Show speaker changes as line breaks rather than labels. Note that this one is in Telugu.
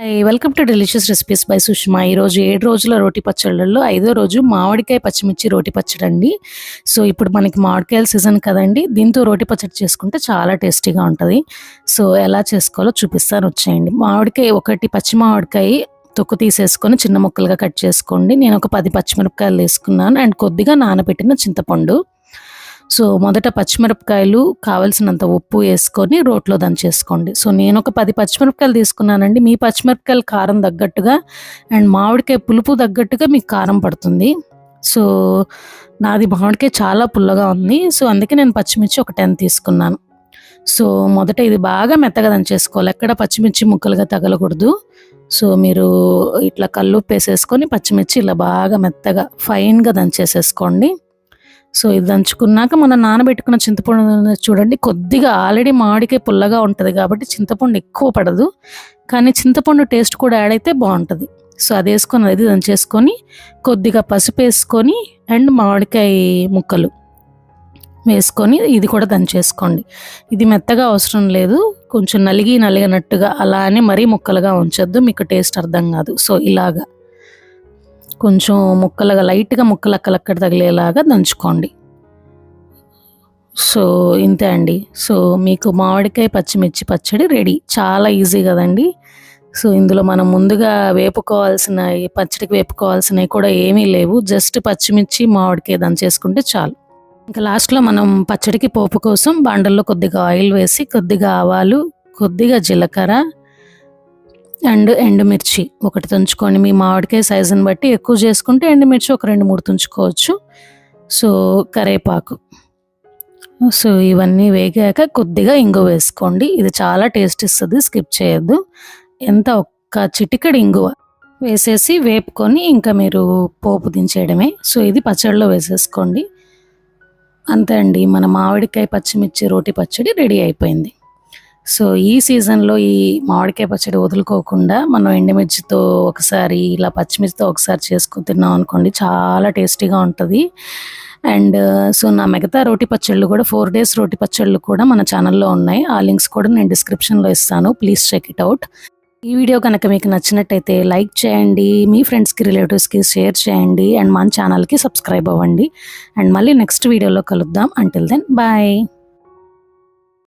Welcome to delicious recipes by Sushma ఈరోజు ఏడు రోజుల రోటి పచ్చళ్ళల్లో ఐదో రోజు మామిడికాయ పచ్చిమిర్చి రోటి పచ్చడి అండి. సో ఇప్పుడు మనకి మామిడికాయల సీజన్ కదండి. దీంతో రోటి పచ్చడి చేసుకుంటే చాలా టేస్టీగా ఉంటుంది. సో ఎలా చేసుకోవాలో చూపిస్తాను. వచ్చేయండి. మామిడికాయ ఒకటి పచ్చి మామిడికాయ తొక్కు తీసేసుకొని చిన్న ముక్కలుగా కట్ చేసుకోండి. నేను ఒక పది పచ్చిమిరపకాయలు వేసుకున్నాను అండ్ కొద్దిగా నానబెట్టిన చింతపండు. సో మొదట పచ్చిమిరపకాయలు కావలసినంత ఉప్పు వేసుకొని రోట్లో దంచేసుకోండి. సో నేను ఒక పది పచ్చిమిరపకాయలు తీసుకున్నానండి. మీ పచ్చిమిరపకాయలు కారం తగ్గట్టుగా అండ్ మామిడికాయ పులుపు తగ్గట్టుగా మీకు కారం పడుతుంది. సో నాది మామిడికాయ చాలా పుల్లగా ఉంది. సో అందుకే నేను పచ్చిమిర్చి ఒక టెన్ తీసుకున్నాను. సో మొదట ఇది బాగా మెత్తగా దంచేసుకోవాలి. ఎక్కడ పచ్చిమిర్చి ముక్కలుగా తగలకూడదు. సో మీరు ఇట్లా కల్లుప్పేసేసుకొని పచ్చిమిర్చి ఇలా బాగా మెత్తగా ఫైన్గా దంచేసేసుకోండి. సో ఇది దంచుకున్నాక మనం నానబెట్టుకున్న చింతపండు చూడండి కొద్దిగా ఆల్రెడీ మామిడికాయ పుల్లగా ఉంటుంది కాబట్టి చింతపండు ఎక్కువ పడదు. కానీ చింతపండు టేస్ట్ కూడా యాడ్ అయితే బాగుంటుంది. సో అది వేసుకొని అది దంచేసుకొని కొద్దిగా పసుపు వేసుకొని అండ్ మామిడికాయ ముక్కలు వేసుకొని ఇది కూడా దంచేసుకోండి. ఇది మెత్తగా అవసరం లేదు. కొంచెం నలిగి నలిగినట్టుగా అలా అని మరీ ముక్కలుగా ఉంచొద్దు. మీకు టేస్ట్ అర్థం కాదు. సో ఇలాగా. కొంచెం ముక్కలుగా లైట్గా ముక్కలు అక్కలక్కడ తగిలేలాగా దంచుకోండి. సో ఇంతే అండి. సో మీకు మామిడికాయ పచ్చిమిర్చి పచ్చడి రెడీ. చాలా ఈజీ కదండి. సో ఇందులో మనం ముందుగా వేపుకోవాల్సిన పచ్చడికి వేపుకోవాల్సినవి కూడా ఏమీ లేవు. జస్ట్ పచ్చిమిర్చి మామిడికాయ దంచేసుకుంటే చాలు. ఇంకా లాస్ట్లో మనం పచ్చడికి పోపు కోసం బండల్లో కొద్దిగా ఆయిల్ వేసి కొద్దిగా ఆవాలు కొద్దిగా జీలకర్ర అండ్ ఎండుమిర్చి ఒకటి తుంచుకోండి మీ మామిడికాయ సైజుని బట్టి ఎక్కువ చేసుకుంటే ఎండుమిర్చి ఒక రెండు మూడు తుంచుకోవచ్చు. సో కరేపాకు. సో ఇవన్నీ వేగాక కొద్దిగా ఇంగువ వేసుకోండి. ఇది చాలా టేస్ట్ ఇస్తుంది స్కిప్ చేయొద్దు. ఎంత ఒక్క చిటికెడు ఇంగువ వేసేసి వేపుకొని ఇంకా మీరు పోపు దించేయడమే. సో ఇది పచ్చడిలో వేసేసుకోండి. అంతే అండి మన మామిడికాయ పచ్చిమిర్చి రోటి పచ్చడి రెడీ అయిపోయింది. సో ఈ సీజన్లో ఈ మామిడికాయ పచ్చడి వదులుకోకుండా మనం ఎండుమిర్చితో ఒకసారి ఇలా పచ్చిమిర్చితో ఒకసారి చేసుకుని తిన్నాం అనుకోండి చాలా టేస్టీగా ఉంటుంది. అండ్ సో నా మిగతా రోటి పచ్చళ్ళు కూడా ఫోర్ డేస్ రోటి పచ్చళ్ళు కూడా మన ఛానల్లో ఉన్నాయి. ఆ లింక్స్ కూడా నేను డిస్క్రిప్షన్లో ఇస్తాను. Please check it out. ఈ వీడియో కనుక మీకు నచ్చినట్టయితే లైక్ చేయండి మీ ఫ్రెండ్స్కి రిలేటివ్స్కి షేర్ చేయండి అండ్ మన ఛానల్కి సబ్స్క్రైబ్ అవ్వండి. అండ్ మళ్ళీ నెక్స్ట్ వీడియోలో కలుద్దాం. Until then bye